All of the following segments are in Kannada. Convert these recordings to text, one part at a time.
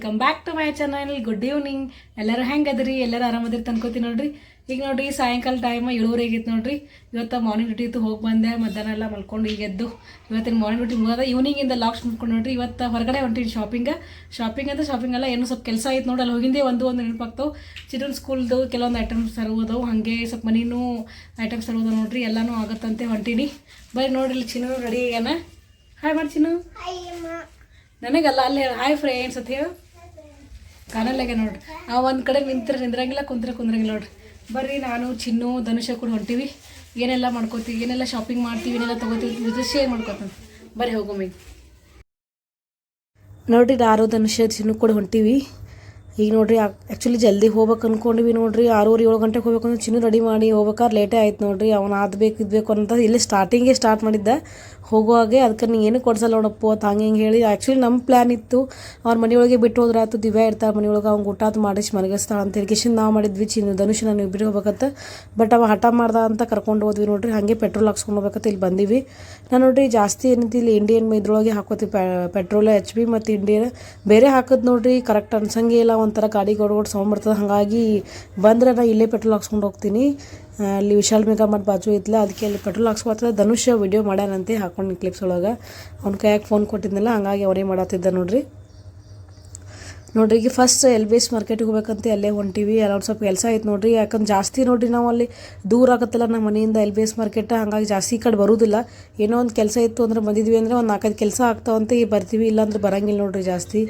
Welcome back to my channel good evening ಎಲ್ಲರೂ ಹೆಂಗೆ ಅದ್ರಿ ಎಲ್ಲರೂ ಆರಾಮದ್ರಿ ತನ್ಕೋತೀನಿ ನೋಡ್ರಿ. ಈಗ ನೋಡ್ರಿ ಸಾಯಂಕಾಲ ಟೈಮ್ ಏಳುವರೆ ಆಗೈತೆ ನೋಡ್ರಿ. ಇವತ್ತು ಮಾರ್ನಿಂಗ್ ಡ್ಯೂಟಿ ಇತ್ತು ಹೋಗಿ ಬಂದೆ. ಮಧ್ಯಾಹ್ನ ಎಲ್ಲ ಮಲ್ಕೊಂಡು ಈಗ ಎದ್ದು ಇವತ್ತಿನ ಮಾರ್ನಿಂಗ್ ಡ್ಯೂಟಿ ಮುಗಿದ ಈವ್ನಿಂಗಿಂದ ಲಾಕ್ಸ್ ಮುಟ್ಕೊಂಡು ನೋಡ್ರಿ. ಇವತ್ತು ಹೊರಗಡೆ ಹೊಂಟೀನಿ ಶಾಪಿಂಗ ಶಾಪಿಂಗ್ ಅಂತ ಶಾಪಿಂಗ್ ಎಲ್ಲ ಏನೋ ಸ್ವಲ್ಪ ಕೆಲಸ ಆಯ್ತು ನೋಡಿ. ಅಲ್ಲಿ ಹೋಗಿಂದೆ ಒಂದು ಒಂದು ನೆನಪಾಗ್ತಾವೆ. ಚಿಲ್ಡ್ರನ್ ಸ್ಕೂಲ್ದು ಕೆಲವೊಂದು ಐಟಮ್ಸ್ ತರುವುದವು ಹಾಗೆ ಸ್ವಲ್ಪ ಮನಿನೂ ಐಟಮ್ಸ್ ತರುವುದು ನೋಡ್ರಿ. ಎಲ್ಲನೂ ಆಗತ್ತಂತೆ ಹೊಂಟೀನಿ. ಬರೀ ನೋಡ್ರಿ ಇಲ್ಲಿ ಚಿನ್ನ ರೆಡಿ ಆಗ್ಯಾನ. ಹಾಯ್ ಮಾಡ್ತೀನಿ ನನಗಲ್ಲ ಅಲ್ಲಿ ಹಾಯ್ ಫ್ರೆಂಡ್ಸ್ ಅಂತ ಹೇಳು. ಕಾಣಲ್ಲಾಗೆ ನೋಡ್ರಿ ಆ ಒಂದು ಕಡೆ ನಿಂತ್ರೆ ನಿಂದ್ರಂಗಿಲ್ಲ, ಕುಂತ್ರೆ ಕುಂದ್ರಂಗಿಲ್ಲ ನೋಡ್ರಿ ಬರ್ರಿ ನಾನು, ಚಿನ್ನು, ಧನುಷ ಕೂಡ ಹೊಂಟೀವಿ. ಏನೆಲ್ಲ ಮಾಡ್ಕೋತೀವಿ, ಏನೆಲ್ಲ ಶಾಪಿಂಗ್ ಮಾಡ್ತೀವಿ, ಏನೆಲ್ಲ ತೊಗೋತೀವಿ ಶೇರ್ ಮಾಡ್ಕೋತಾನೆ ಬರ್ರಿ ಹೋಗೋಮಿ. ನೋಡ್ರಿ ಆರು ಧನುಷ, ಚಿನ್ನು ಕೂಡ ಹೊಂಟೀವಿ. ಈಗ ನೋಡ್ರಿ ಆ್ಯಕ್ಚುಲಿ ಜಲ್ದಿ ಹೋಗ್ಬೇಕು ಅನ್ಕೊಂಡ್ವಿ ನೋಡ್ರಿ, ಆರೂವರೆ ಏಳು ಗಂಟೆಗೆ ಹೋಗ್ಬೇಕಂದ್ರೆ ಚಿನ್ನು ರೆಡಿ ಮಾಡಿ ಹೋಗ್ಬೇಕಾದ್ರೆ ಲೇಟೇ ಆಯ್ತು ನೋಡ್ರಿ, ಅವನು ಆದ್ಬೇಕು ಇದ್ಬೇಕು ಅಂತ ಇಲ್ಲಿ ಸ್ಟಾರ್ಟಿಂಗೇ ಸ್ಟಾರ್ಟ್ ಮಾಡಿದ್ದ. ಹೋಗುವಾಗೆ ಅದಕ್ಕೆ ನೀನು ಏನು ಕೊಡ್ಸಲ್ಲ ನೋಡಪ್ಪ ಅಂತ ಹಂಗೆ ಹಿಂಗೆ ಹೇಳಿ. ಆ್ಯಕ್ಚುಲಿ ನಮ್ಮ ಪ್ಲ್ಯಾನ್ ಇತ್ತು, ಅವ್ರ ಮನೆಯೊಳಗೆ ಬಿಟ್ಟು ಹೋದ್ರೆ ಆಯ್ತು, ದಿವ್ಯಾ ಇರ್ತಾರೆ ಮನೆಯೊಳಗೆ, ಅವ್ನು ಊಟ ಅದು ಮಾಡಿಸಿ ಮಲಗಿಸ್ತಾಳೆ ಅಂತ ಹೇಳಿ. ನಾವು ಮಾಡಿದ್ವಿ, ಚಿನ್ನು ಧನುಷ್ ನಾನು ಇಬ್ಬರಿಗೆ ಹೋಗ್ಬೇಕತ್ತ ಬಟ್ ಅವ ಹಠ ಮಾಡ್ದ ಅಂತ ಕರ್ಕೊಂಡು ಹೋದ್ವಿ ನೋಡ್ರಿ, ಹಾಗೆ ಪೆಟ್ರೋಲ್ ಹಾಕ್ಸ್ಕೊಂಡು ಹೋಗ್ಬೇಕಂತ ಇಲ್ಲಿ ಬಂದೀವಿ. ನಾನು ನೋಡ್ರಿ, ಜಾಸ್ತಿ ಏನಂತ ಇಲ್ಲಿ ಇಂಡಿಯನ್ ಇದ್ರೊಳಗೆ ಹಾಕೋತಿ ಪೆಟ್ರೋಲ್ ಎಚ್ ಬಿ ಮತ್ತು ಇಂಡಿಯನ್ ಬೇರೆ ಹಾಕೋದು ನೋಡ್ರಿ ಕರೆಕ್ಟ್ ಅನ್ಸಂಗೆ ಇಲ್ಲ. ಒಂಥರ ಗಾಡಿ ಗೋಡ್ ಸೌಂಡ್ ಬರ್ತದೆ. ಹಾಗಾಗಿ ಬಂದ್ರೆ ನಾ ಇಲ್ಲೇ ಪೆಟ್ರೋಲ್ ಹಾಕ್ಸ್ಕೊಂಡು ಹೋಗ್ತೀನಿ. ಅಲ್ಲಿ ವಿಶಾಲ್ ಮೇಘ ಮತ್ತು ಬಾಜು ಇದ್ಲ ಅದಕ್ಕೆ ಅಲ್ಲಿ ಪೆಟ್ರೋಲ್ ಹಾಕ್ಸ್ಕೊತದ ಧನುಷ್ ವಿಡಿಯೋ ಮಾಡ್ಯಾನಂತೆ, ಹಾಕೊಂಡು ಕ್ಲಿಪ್ಸ್ ಒಳಗೆ. ಅವ್ನ ಕೈಯಾಗೆ ಫೋನ್ ಕೊಟ್ಟಿದ್ನಲ್ಲ, ಹಂಗಾಗಿ ಅವರೇ ಮಾಡತ್ತಿದ್ದ ನೋಡ್ರಿ. ನೋಡ್ರಿ, ಈಗ ಫಸ್ಟ್ ಎಲ್ ಬಿ ಎಸ್ ಮಾರ್ಕೆಟಿಗೆ ಹೋಗ್ಬೇಕಂತ, ಅಲ್ಲೇ ಹೊಂಟಿವಿ ಅಲ್ಲಿ ಒಂದು ಸ್ವಲ್ಪ ಕೆಲಸ ಆಯ್ತು ನೋಡ್ರಿ. ಯಾಕಂದ್ರೆ ಜಾಸ್ತಿ ನೋಡ್ರಿ ನಾವು ಅಲ್ಲಿ. ದೂರ ಆಗತ್ತಲ್ಲ ನಮ್ಮ ಮನೆಯಿಂದ ಎಲ್ ಬಿ ಎಸ್ ಮಾರ್ಕೆಟ್ ಹಂಗಾಗಿ ಜಾಸ್ತಿ ಈ ಕಡೆ ಬರೋದಿಲ್ಲ. ಏನೋ ಒಂದು ಕೆಲಸ ಇತ್ತು ಅಂದ್ರೆ ಬಂದಿದ್ವಿ ಅಂದರೆ ಒಂದು ನಾಲ್ಕೈದು ಕೆಲಸ ಆಗ್ತಾವಂತ, ಈಗ ಬರ್ತೀವಿ, ಇಲ್ಲಾಂದ್ರೆ ಬರಂಗಿಲ್ಲ ನೋಡ್ರಿ ಜಾಸ್ತಿ.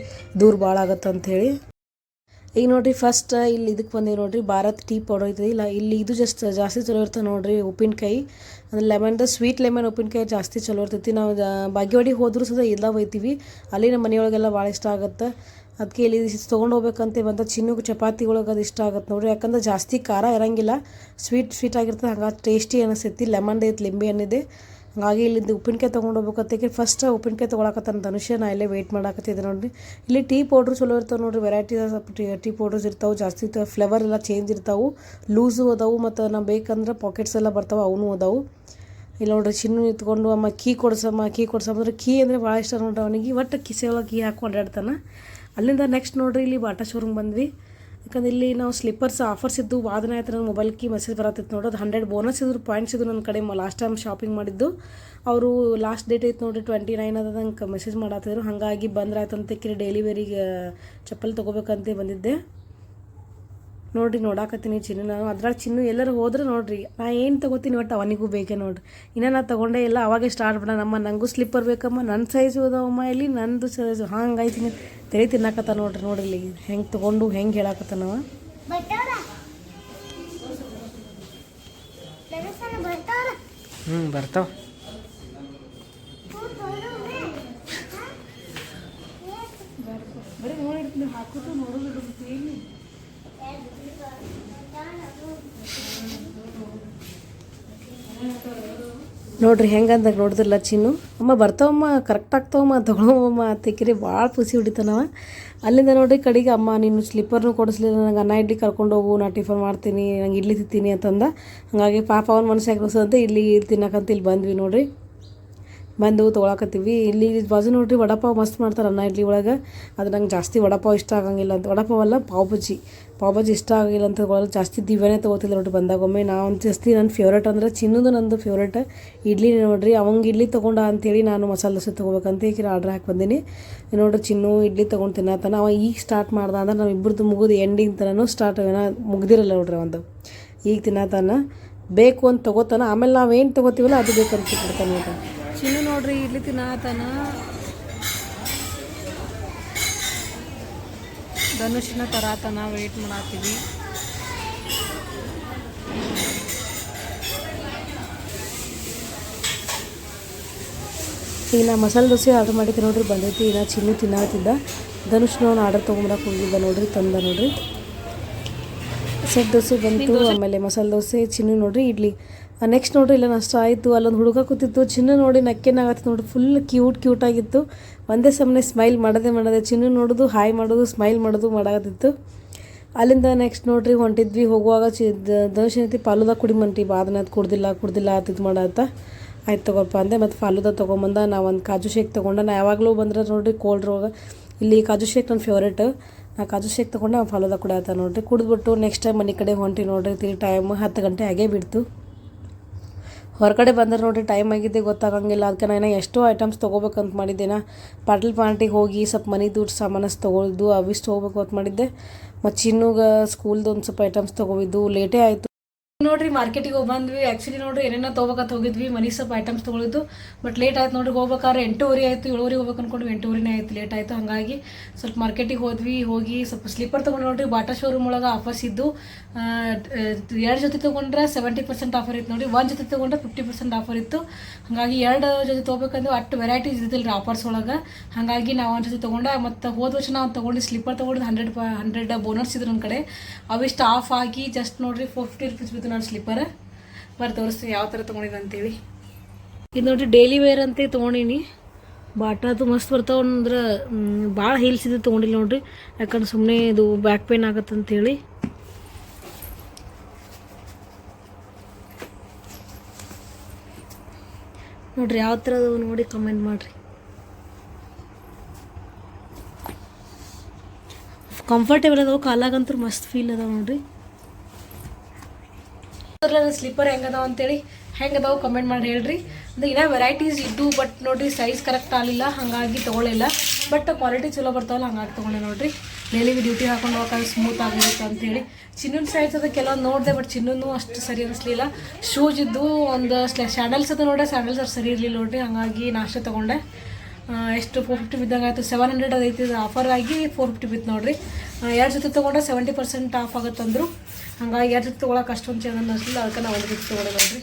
ದೂರ ಭಾಳ ಅಂತ ಹೇಳಿ ಈಗ ನೋಡ್ರಿ ಫಸ್ಟ್ ಇಲ್ಲಿ ಇದಕ್ಕೆ ಬಂದೀವಿ ನೋಡ್ರಿ, ಭಾರತ್ ಟೀ ಪೌಡರ್ ಇದೆ. ಇಲ್ಲ, ಇಲ್ಲಿ ಇದು ಜಸ್ಟ್ ಜಾಸ್ತಿ ಚಲೋ ಇರ್ತದೆ ನೋಡ್ರಿ ಉಪ್ಪಿನಕಾಯಿ. ಅಂದ್ರೆ ಲೆಮನ್ದು ಸ್ವೀಟ್ ಲೆಮನ್ ಉಪ್ಪಿನಕಾಯಿ ಜಾಸ್ತಿ ಚಲೋ ಇರ್ತೈತಿ. ನಾವು ಭಾಗ್ಯವಾಡಿ ಹೋದರೂ ಸಹ ಎಲ್ಲ ಒಯ್ತೀವಿ. ಅಲ್ಲಿ ನಮ್ಮ ಮನೆಯೊಳಗೆಲ್ಲ ಭಾಳ ಇಷ್ಟ ಆಗುತ್ತೆ. ಅದಕ್ಕೆ ಇಲ್ಲಿ ತೊಗೊಂಡು ಹೋಗ್ಬೇಕಂತ ಬಂದ ಚಪಾತಿ ಒಳಗೆ ಅದು ಇಷ್ಟ ಆಗುತ್ತೆ ನೋಡ್ರಿ. ಯಾಕಂದ್ರೆ ಜಾಸ್ತಿ ಖಾರ ಇರೋಂಗಿಲ್ಲ. ಸ್ವೀಟ್ ಸ್ವೀಟ್ ಆಗಿರ್ತದೆ. ಹಂಗಾಗಿ ಟೇಸ್ಟಿ ಅನಿಸ್ತೈತಿ. ಲೆಮನ್ ಐತೆ ಲಿಂಬೆ ಹಣ್ಣಿದೆ. ಹಾಗಾಗಿ ಇಲ್ಲಿಂದ ಉಪ್ಪಿನಕಾಯಿ ತೊಗೊಂಡು ಹೋಗ್ಬೇಕಂತ ಫಸ್ಟ್ ಉಪ್ಪಿನಕಾಯಿ ತೊಗೊಳಕತ್ತಾನ ಧನುಷ್ಯ ನಾ ಇಲ್ಲೇ ವೆಯ್ಟ್ ಮಾಡಾಕತ್ತಿದ್ದೆ ನೋಡಿರಿ. ಇಲ್ಲಿ ಟೀ ಪೌಡ್ರ್ ಚಲೋ ಇರ್ತಾವೆ ನೋಡಿರಿ ವೆರೈಟಿ ಟೀ ಟೀ ಪೌಡರ್ಸ್ ಇರ್ತಾವೆ, ಜಾಸ್ತಿ ಫ್ಲೇವರ್ ಎಲ್ಲ ಚೇಂಜ್ ಇರ್ತಾವೆ. ಲೂಸು ಅದಾವು ಮತ್ತು ನಾವು ಬೇಕಂದ್ರೆ ಪಾಕೆಟ್ಸ್ ಎಲ್ಲ ಬರ್ತಾವೆ, ಅವನು ಅದಾವು. ಇಲ್ಲಿ ನೋಡ್ರಿ, ಚಿನ್ನು ಇತ್ಕೊಂಡು ಅಮ್ಮ ಕೀ ಕೊಡ್ಸಮ್ಮ ಕೀ ಕೊಡ್ಸಮ್ಮ ಅಂದ್ರೆ ಕೀ ಅಂದರೆ ಭಾಳ ಇಷ್ಟ ನೋಡ್ರಿ ಅವನಿಗೆ. ಒಟ್ಟು ಕಿಸೆ ಒಳಗೆ ಕೀ ಆಡ್ತಾನೆ. ಅಲ್ಲಿಂದ ನೆಕ್ಸ್ಟ್ ನೋಡ್ರಿ, ಇಲ್ಲಿ ಬಾಟಾ ಶೋರೂಮ್ ಬಂದ್ವಿ. ಯಾಕಂದ್ರೆ ಇಲ್ಲಿ ನಾವು ಸ್ಲಿಪ್ಪರ್ಸ್ ಆಫರ್ಸ್ ಇದ್ದು ವಾದನ ಆಯ್ತು ನನ್ನ ಮೊಬೈಲ್ಗೆ ಮೆಸೇಜ್ ಬರತ್ತಿತ್ತು ನೋಡೋದು ಹಂಡ್ರೆಡ್ ಬೋನಸ್ ಇದ್ರು ಪಾಯಿಂಟ್ಸ್ ಇದ್ದು ನನ್ನ ಕಡೆ ಲಾಸ್ಟ್ ಟೈಮ್ ಶಾಪಿಂಗ್ ಮಾಡಿದ್ದು. ಅವರು ಲಾಸ್ಟ್ ಡೇಟ್ ಐತೆ ನೋಡಿರಿ ಟ್ವೆಂಟಿ ನೈನ್ ಅದ ನಂಗೆ ಮೆಸೇಜ್ ಮಾಡತ್ತಿದ್ರು. ಹಾಗಾಗಿ ಬಂದ್ರಾಯ್ತು ಅಂತ ಕಿರಿ ಡೈಲಿ ವೇರಿಗೆ ಚಪ್ಪಲ್ ತೊಗೋಬೇಕಂತ ಬಂದಿದ್ದೆ. ನೋಡ್ರಿ ನೋಡಾಕತ್ತೀನಿ ಚಿನ್ನ ನಾನು. ಅದ್ರಾಗ ಚಿನ್ನು ಎಲ್ಲರೂ ಹೋದ್ರೆ ನೋಡ್ರಿ. ನಾ ಏನು ತಗೋತೀನಿ ಒಟ್ಟು ಅವನಿಗೂ ಬೇಕೇ ನೋಡ್ರಿ. ಇನ್ನ ನಾ ತೊಗೊಂಡೇ ಇಲ್ಲ ಅವಾಗೆ ಸ್ಟಾರ್ಟ್ ಬಿಡ ನಮ್ಮ ನನಗೂ ಸ್ಲಿಪ್ಪರ್ ಬೇಕಮ್ಮ. ನನ್ನ ಸೈಜು ಅದಾವಮ್ಮ ಇಲ್ಲಿ ನಂದು ಸೈಜು ಹಂಗಾಯ್ತೀನಿ. ತಲೆ ತಿನ್ನಕತ್ತ ನೋಡ್ರಿ ನೋಡ್ರಿ ಇಲ್ಲಿ. ಹೆಂಗೆ ತೊಗೊಂಡು ಹೆಂಗೆ ಹೇಳಾಕತ್ತಾನವ ಹ್ಞೂ ಬರ್ತಾವ. ಬರೀ ನೋಡಿ ಹಾಕೋದು ನೋಡೋದು ನೋಡ್ರಿ ಹೆಂಗಂದ ನೋಡಿದ್ರಲ್ಲ ಚಿನ್ನು. ಅಮ್ಮ ಬರ್ತಾವಮ್ಮ ಕರೆಕ್ಟ್ ಆಗ್ತಾವಮ್ಮ ತಗೊಳ್ಳೋಮ್ಮ ತೆಕಿರಿ ಭಾಳ ಖುಷಿ ಹೊಡಿತಾನವ. ಅಲ್ಲಿಂದ ನೋಡ್ರಿ, ಕಡೆಗೆ ಅಮ್ಮ, ನೀನು ಸ್ಲಿಪ್ಪರ್ನು ಕೊಡಿಸ್ಲಿಲ್ಲ, ನಂಗೆ ಅನ್ನ ಇಡ್ಲಿ ಕರ್ಕೊಂಡು ಹೋಗು, ನಾ ಟಿಫನ್ ಮಾಡ್ತೀನಿ, ನಂಗೆ ಇಡ್ಲಿ ತಿಂತೀನಿ ಅಂತಂದ. ಹಾಗಾಗಿ ಪಾಪ ಅವನ ಮನಸ್ಸಾಗಿ ಅಂತ ಇಲ್ಲಿ ತಿನ್ನಕಂತ ಇಲ್ಲಿ ಬಂದ್ವಿ ನೋಡ್ರಿ. ಬಂದು ತೊಗೊಳಕತ್ತೀವಿ. ಇಲ್ಲಿ ಬಾಜು ನೋಡ್ರಿ ವಡಪಾವ್ ಮಸ್ತ್ ಮಾಡ್ತಾರೆ ಅನ್ನ ಇಡ್ಲಿ ಒಳಗೆ. ಅದು ನಂಗೆ ಜಾಸ್ತಿ ವಡಪಾವ್ ಇಷ್ಟ ಆಗಂಗಿಲ್ಲ ಅಂತ. ವಡಪಾವ್ ಅಲ್ಲ ಪಾವ್ ಬಜ್ಜಿ. ಪಾವ್ ಬಜ್ಜಿ ಇಷ್ಟ ಆಗಿಲ್ಲ ಅಂತ ಜಾಸ್ತಿ ದಿವ್ಯನೇ ತೊಗೋತಿಲ್ಲ ನೋಡ್ರಿ ಬಂದಾಗೊಮ್ಮೆ ನಾವು ಜಾಸ್ತಿ ನನ್ನ ಫೇವ್ರೇಟ್ ಅಂದ್ರೆ ಚಿನ್ನದು ನಂದು ಫೇವ್ರೇಟ್ ಇಡ್ಲಿ ನೋಡ್ರಿ. ಅವಂಗೆ ಇಡ್ಲಿ ತೊಗೊಂಡ ಅಂತೇಳಿ ನಾನು ಮಸಾಲೆ ದೋಸೆ ತೊಗೋಬೇಕಂತ ಈಗ ಆರ್ಡ್ರ್ ಹಾಕಿ ಬಂದೀನಿ. ನೋಡ್ರಿ ಚಿನ್ನು ಇಡ್ಲಿ ತೊಗೊಂಡು ತಿನ್ನತ್ತಾನ ಅವ ಈಗ ಸ್ಟಾರ್ಟ್ ಮಾಡ್ದ ಅಂದ್ರೆ ನಾವು ಇಬ್ಬರದ್ದು ಮುಗಿದು ಎಂಡಿಂಗ್ ತನೂ ಸ್ಟಾರ್ಟ್ ಏನೋ ಮುಗ್ದಿರಲ್ಲ ನೋಡ್ರಿ ಒಂದು ಈಗ ತಿನ್ನತ್ತಾನ ಬೇಕು ಅಂತ ತೊಗೋತಾನ ಆಮೇಲೆ ನಾವೇನು ತೊಗೋತೀವಲ್ಲ ಅದು ಬೇಕಂತ ನೋಡ್ರಿ. ಚಿನ್ನು ನೋಡ್ರಿ ಇಡ್ಲಿ ತಿನ್ನಾತನ. ಧನುಷಿನ ತರಾತನ ವೇಟ್ ಮಾಡತ್ತೀವಿ ಈಗ ನಾ ಮಸಾಲೆ ದೋಸೆ ಆರ್ಡ್ರ್ ಮಾಡಿದ್ದೆ ನೋಡ್ರಿ ಬಂದೈತಿ. ಈಗ ಚಿನ್ನು ತಿನ್ನತ್ತಿದ್ದ ಧನುಷ್ ನಾನು ಆರ್ಡರ್ ತೊಗೊಂಬರಕ್ಕೆ ಹೋಗಿದ್ದ ನೋಡ್ರಿ ತಂದ ನೋಡ್ರಿ. ಸೆಟ್ ದೋಸೆ ಬಂತು ಆಮೇಲೆ ಮಸಾಲೆ ದೋಸೆ ಚಿನ್ನು ನೋಡ್ರಿ ಇಡ್ಲಿ. ನೆಕ್ಸ್ಟ್ ನೋಡ್ರಿ ಇಲ್ಲ ನಷ್ಟ ಆಯಿತು, ಅಲ್ಲೊಂದು ಹುಡುಗ ಕೂತಿತ್ತು, ಚಿನ್ನ ನೋಡಿ ನಕ್ಕೆನಾಗತ್ತೆ ನೋಡಿ ಫುಲ್ ಕ್ಯೂಟ್ ಕ್ಯೂಟ್ ಆಗಿತ್ತು. ಒಂದೇ ಸಮನೆ ಸ್ಮೈಲ್ ಮಾಡೋದೇ ಮಾಡದೆ ಚಿನ್ನ ನೋಡೋದು, ಹಾಯ್ ಮಾಡೋದು ಸ್ಮೈಲ್ ಮಾಡೋದು ಮಾಡಾಕತ್ತಿತ್ತು. ಅಲ್ಲಿಂದ ನೆಕ್ಸ್ಟ್ ನೋಡ್ರಿ ಹೊಂಟಿದ್ವಿ, ಹೋಗುವಾಗ ಚಿ ಧನುಷ್ ಏನೈತಿ, ಫಾಲುದ ಕುಡಿ ಮಂಟಿ ಬಾದನ ಅದು ಕುಡ್ದಿಲ್ಲ ಕುಡ್ದಿಲ್ಲ ಅದು ಮಾಡತ್ತ ಆಯ್ತು ತಗೋಪ್ಪ ಅಂದೆ, ಮತ್ತು ಫಾಲುದ ತೊಗೊಂಬಂದ ನಾ ಒಂದು ಕಾಜು ಶೇಕ್ ತೊಗೊಂಡ, ನಾ ಯಾವಾಗಲೂ ಬಂದ್ರೆ ನೋಡ್ರಿ ಕೋಲ್ಡ್ ರೋಗ. ಇಲ್ಲಿ ಕಾಜು ಶೇಕ್ ನನ್ನ ಫೇವ್ರೇಟ್ ನಾ ಕಾಜು ಶೇಕ್ ತೊಗೊಂಡು ನಾವು ಫಾಲೋದ ಕುಡಿಯತ್ತ ನೋಡ್ರಿ, ಕುಡಿದ್ಬಿಟ್ಟು ನೆಕ್ಸ್ಟ್ ಟೈಮ್ ಮನೆ ಕಡೆ ಹೊಂಟಿ ನೋಡ್ರಿ, ತಿರ್ಗಿ ಟೈಮ್ ಹತ್ತು ಗಂಟೆ ಆಗೇ ಬಿಡ್ತು. ಹೊರಗಡೆ ಬಂದರೆ ನೋಡಿರಿ ಟೈಮ್ ಆಗಿದ್ದೆ ಗೊತ್ತಾಗಂಗಿಲ್ಲ. ಅದಕ್ಕೆ ನಾನು ಎಷ್ಟೋ ಐಟಮ್ಸ್ ತೊಗೋಬೇಕಂತ ಮಾಡಿದ್ದೇನೆ. ಪಾಟಲ್ ಪಾರ್ಟಿಗೆ ಹೋಗಿ ಸ್ವಲ್ಪ ಮನೆ ದುಡ್ಡು ಸಾಮಾನಸ್ ತೊಗೊಳ್ದು, ಅವಿಷ್ಟು ಹೋಗ್ಬೇಕು ಅಂತ ಮಾಡಿದ್ದೆ. ಮತ್ತು ಚಿನ್ನುಗೆ ಸ್ಕೂಲ್ದು ಒಂದು ಸ್ವಲ್ಪ ಐಟಮ್ಸ್ ತೊಗೋಬಿದ್ದು ಲೇಟೇ ಆಯಿತು. ನೋಡ್ರಿ ಮಾರ್ಕೆಟಿಗೆ ಹೋಗಿ ಬಂದ್ವಿ ಆ್ಯಕ್ಚುಲಿ ನೋಡ್ರಿ, ಏನೇನೋ ತೊಗೋಬೇಕಂತ ಹೋಗಿದ್ವಿ. ಮನಿ ಸ್ವಲ್ಪ ಐಟಮ್ಸ್ ತೊಗೊಳಿದ್ದು. ಬಟ್ ಲೇಟ್ ಆಯ್ತು ನೋಡ್ರಿ, ಹೋಗ್ಬೇಕಾದ್ರೆ ಎಂಟೂವರೆ ಆಯಿತು ಏಳುವರೆ ಹೋಗ್ಬೇಕು ಅನ್ಕೊಂಡ್ವಿ. ಎಂಟೂವರೆನೇ ಆಯ್ತು ಲೇಟ್ ಆಯಿತು. ಹಾಗಾಗಿ ಸ್ವಲ್ಪ ಮಾರ್ಕೆಟಿಗೆ ಹೋದ್ವಿ. ಹೋಗಿ ಸ್ವಲ್ಪ ಸ್ಲೀಪರ್ ತೊಗೊಂಡು ನೋಡ್ರಿ, ಬಾಟಾ ಶೋರೂಮ್ ಒಳಗೆ ಆಫರ್ಸ್ ಇದ್ದು ಎರಡು ಜೊತೆ ತೊಗೊಂಡ್ರೆ ಸೆವೆಂಟಿ ಪರ್ಸೆಂಟ್ ಆಫರ್ ಇತ್ತು ನೋಡಿ ಒಂದು ಜೊತೆ ತೊಗೊಂಡ್ರೆ ಫಿಫ್ಟಿ ಪರ್ಸೆಂಟ್ ಆಫರ್ ಇತ್ತು. ಹಾಗಾಗಿ ಎರಡು ಜೊತೆ ತೊಗೋಬೇಕಂದ್ರೆ ಅಷ್ಟು ವೆರೈಟೀಸ್ ಇದ್ದಿಲ್ಲ ರೀ ಆಫರ್ಸ್ ಒಳಗೆ. ಹಾಗಾಗಿ ನಾವು ಒಂದು ಜೊತೆ ತೊಗೊಂಡೆ, ಮತ್ತು ಹೋದ ವರ್ಷ ನಾವು ತೊಗೊಂಡು ಸ್ಲೀಪರ್ ತೊಗೊಂಡು ಹಂಡ್ರೆಡ್ ಹಂಡ್ರೆಡ್ ಬೋನಸ್ ಇದ್ರು ನನ್ನ ಕಡೆ. ಅವಿಷ್ಟು ಆಫ್ ಆಗಿ ಜಸ್ಟ್ ನೋಡ್ರಿ ಫೋರ್ ಫಿಫ್ಟಿ ರುಪೀಸ್ ನಾನು ಸ್ಲಿಪ್ಪರ್ ಬರ್ ತೋರಿಸ್ತೀನಿ ಯಾವ ಥರ ತೊಗೊಂಡಿದ್ದೆ ಅಂತೇಳಿ. ಇದು ನೋಡಿರಿ ಡೈಲಿ ವೇರ್ ಅಂತ ತೊಗೊಂಡಿನಿ. ಬಾಟಾದು ಮಸ್ತ್ ಬರ್ತಾವ ಅಂದ್ರೆ ಭಾಳ ಹೀಲ್ಸ್ ಇದು ತೊಗೊಂಡಿಲ್ಲ ನೋಡ್ರಿ. ಯಾಕಂದ್ರೆ ಸುಮ್ಮನೆ ಇದು ಬ್ಯಾಕ್ ಪೇನ್ ಆಗತ್ತಂತೇಳಿ ನೋಡ್ರಿ, ಯಾವ ಥರ ಅದಾವ ನೋಡಿ ಕಮೆಂಟ್ ಮಾಡಿರಿ. ಕಂಫರ್ಟೇಬಲ್ ಅದಾವ, ಕಾಲಾಗಂತೂ ಮಸ್ತ್ ಫೀಲ್ ಅದಾವೆ ನೋಡ್ರಿ. ಸ್ಲೀಪರ್ ಹೆಂಗದಾವ ಅಂತೇಳಿ ಹೆಂಗದಾವ ಕಮೆಂಟ್ ಮಾಡಿ ಹೇಳ್ರಿ. ಅಂದ್ರೆ ಇನ್ನೂ ವೆರೈಟೀಸ್ ಇದ್ದು ಬಟ್ ನೋಡ್ರಿ ಸೈಜ್ ಕರೆಕ್ಟ್ ಆಗಲಿಲ್ಲ, ಹಾಗಾಗಿ ತೊಗೊಳಿಲ್ಲ ಬಟ್ ಕ್ವಾಲಿಟಿ ಚಲೋ ಬರ್ತಾವಲ್ಲ, ಹಂಗಾಗಿ ತೊಗೊಂಡೆ ನೋಡ್ರಿ. ಡೈಲಿಗೆ ಡ್ಯೂಟಿ ಹಾಕೊಂಡು ಹೋಗೋಕೆ ಸ್ಮೂತ್ ಆಗಿರುತ್ತೆ ಅಂತೇಳಿ. ಚಿನ್ನ ಸೈಜ್ ಅದು ಕೆಲವೊಂದು ನೋಡಿದೆ ಬಟ್ ಚಿನ್ನೂ ಅಷ್ಟು ಸರಿ ಅನಿಸ್ಲಿಲ್ಲ. ಶೂಸ್ ಇದ್ದು ಒಂದು ಸ್ಯಾಂಡಲ್ಸ್ ಅದು ನೋಡ್ರೆ ಸ್ಯಾಂಡಲ್ಸ್ ಅಷ್ಟು ಸರಿ ಇರಲಿಲ್ಲ ನೋಡ್ರಿ, ಹಾಗಾಗಿ ನಾಷ್ಟ ತೊಗೊಂಡೆ. ಎಷ್ಟು ಫೋರ್ ಫಿಫ್ಟಿ ಬಿದ್ದಂಗೆ ಸೆವೆನ್ ಹಂಡ್ರೆಡ್ ಅದೈತಿ ಆಫರ್ ಆಗಿ ಫೋರ್ ಫಿಫ್ಟಿ ಬಿತ್ತು ನೋಡ್ರಿ. ಎರಡು ಜೊತೆ ತೊಗೊಂಡ್ರೆ ಸೆವೆಂಟಿ ಪರ್ಸೆಂಟ್ ಆಫ್ ಆಗುತ್ತಂದ್ರು. ಹಂಗಾಗಿ ಎರಡು ತೊಗೊಳಕ್ಕೆ ಅಷ್ಟೊಂದು ಚೆನ್ನಾಗಿ ಅನ್ನಿಸ್ಲಿಲ್ಲ ಅದಕ್ಕೆ ನಾವು ಒಂದು ಜೊತೆ ತೊಗೊಳ್ಳೋದು ನೋಡ್ರಿ.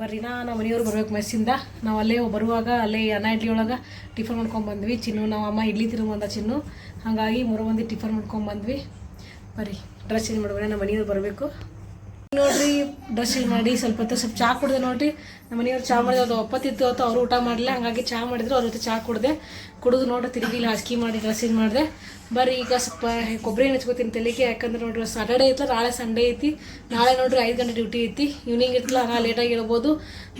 ಬರ್ರಿ ನಾ ನಮ್ಮ ಮನೆಯವ್ರು ಬರ್ಬೇಕು ಮೆಸ್ಸಿಂದ ನಾವು ಅಲ್ಲೇ ಬರುವಾಗ ಅಲ್ಲೇ ಅನ್ನ ಇಡ್ಲಿ ಒಳಗೆ ಟಿಫನ್ ಮಾಡ್ಕೊಂಡು ಬಂದ್ವಿ. ಚಿನ್ನು, ನಾವು ಅಮ್ಮ ಇಡ್ಲಿ ತಿರುಗಿ ಬಂದ ಚಿನ್ನು. ಹಾಗಾಗಿ ಮೂರು ಮಂದಿ ಟಿಫನ್ ಮಾಡ್ಕೊಂಡು ಬಂದ್ವಿ. ಬರ್ರಿ ಡ್ರೆಸ್ ಚೇಂಜ್ ಮಾಡ್ಬೇಡ, ನಮ್ಮ ಮನೆಯವ್ರು ಬರಬೇಕು. ನೋಡ್ರಿ ಡ್ರೆಸ್ಸಿಂಗ್ ಮಾಡಿ ಸ್ವಲ್ಪ ಹೊತ್ತು ಸ್ವಲ್ಪ ಚಾ ಕುಡ್ದೆ ನೋಡ್ರಿ. ನಮ್ಮ ಮನೆಯವ್ರು ಚಾ ಮಾಡಿದ್ರು, ಅದು ಒಪ್ಪತ್ತಿತ್ತು ಅಥವಾ ಅವರು ಊಟ ಮಾಡಲಿಲ್ಲ, ಹಾಗಾಗಿ ಚಾ ಮಾಡಿದ್ರು, ಅವ್ರ ಜೊತೆ ಚಾ ಕುಡ್ದೆ. ಕುಡಿದು ನೋಡ್ರಿ, ತಿರುಗಿ ಹಾಸಿಗೆ ಮಾಡಿ ಡ್ರೆಸ್ಸಿಂಗ್ ಮಾಡಿದೆ. ಬರ್ರಿ, ಈಗ ಸ್ವಲ್ಪ ಕೊಬ್ಬರಿ ಹಚ್ಕೋತೀನಿ ತಲೆಗೆ, ಯಾಕಂದ್ರೆ ನೋಡ್ರಿ ಸಾಟರ್ಡೇ ಐತಲ್ಲ ನಾಳೆ ಸಂಡೇ ಐತಿ. ನಾಳೆ ನೋಡ್ರಿ ಐದು ಗಂಟೆ ಡ್ಯೂಟಿ ಐತಿ. ಈವ್ನಿಂಗ್ ಇರ್ತಲ್ಲ ನಾ ಲೇಟಾಗಿ ಇರ್ಬೋದು.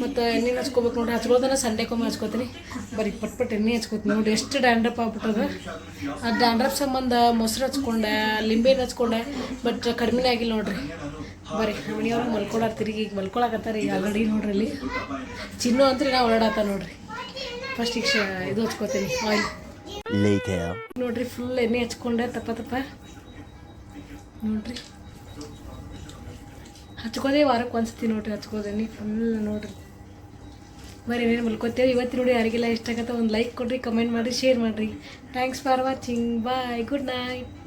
ಮತ್ತು ಎಣ್ಣೆ ಹಚ್ಕೋಬೇಕು ನೋಡ್ರಿ ಸಂಡೇ ಸಂಡೇಕೊಮ್ಮೆ ಹಚ್ಕೋತೀನಿ. ಬರೀ ಪಟ್ ಪಟ್ ಎಣ್ಣೆ ಹಚ್ಕೋತೀನಿ ನೋಡ್ರಿ, ಎಷ್ಟು ಡ್ಯಾಂಡ್ರಪ್ ಆಗ್ಬಿಟ್ಟದ. ಆ ಡ್ಯಾಂಡ್ರಪ್ ಸಂಬಂಧ ಮೊಸರು ಹಚ್ಕೊಂಡೆ, ಲಿಂಬೆ ಹಚ್ಕೊಂಡೆ ಬಟ್ ಕಡಿಮೆ ಆಗಿಲ್ಲ ನೋಡ್ರಿ. ಬರ್ರಿ ಮನೆಯವ್ರು ಮಲ್ಕೊಳಾರ ತಿರುಗಿ ಈಗ ಮಲ್ಕೊಳಕತ್ತಾರ ಈಗ ಆಲ್ರೆಡಿ ನೋಡ್ರಿ ಅಲ್ಲಿ. ಚಿನ್ನು ಅಂತ ನಾವು ಓಡಾಡತ್ತ ನೋಡ್ರಿ. ಫಸ್ಟ್ ಈಗ ಶ- ಇದು ಹಚ್ಕೋತೀನಿ ಆಯಿಲ್. ನೋಡ್ರಿ ಫುಲ್ ಎಣ್ಣೆ ಹಚ್ಕೊಂಡೆ ತಪ್ಪ ತಪ್ಪ. ನೋಡ್ರಿ. ಹಚ್ಕೋದೇ ವಾರಕ್ಕೆ ಒಂದ್ಸತಿ ನೋಡ್ರಿ ಹಚ್ಕೋದೇನಿ ಫುಲ್ ನೋಡ್ರಿ. ಬರೀ ಏನೇನು ಮಲ್ಕೋತೇವೆ ಇವತ್ತು ನೋಡಿ ಯಾರಿಗೆಲ್ಲ ಇಷ್ಟ ಆಗತ್ತೆ ಒಂದು ಲೈಕ್ ಕೊಡ್ರಿ ಕಮೆಂಟ್ ಮಾಡಿರಿ ಶೇರ್ ಮಾಡಿರಿ. Thanks for watching bye good night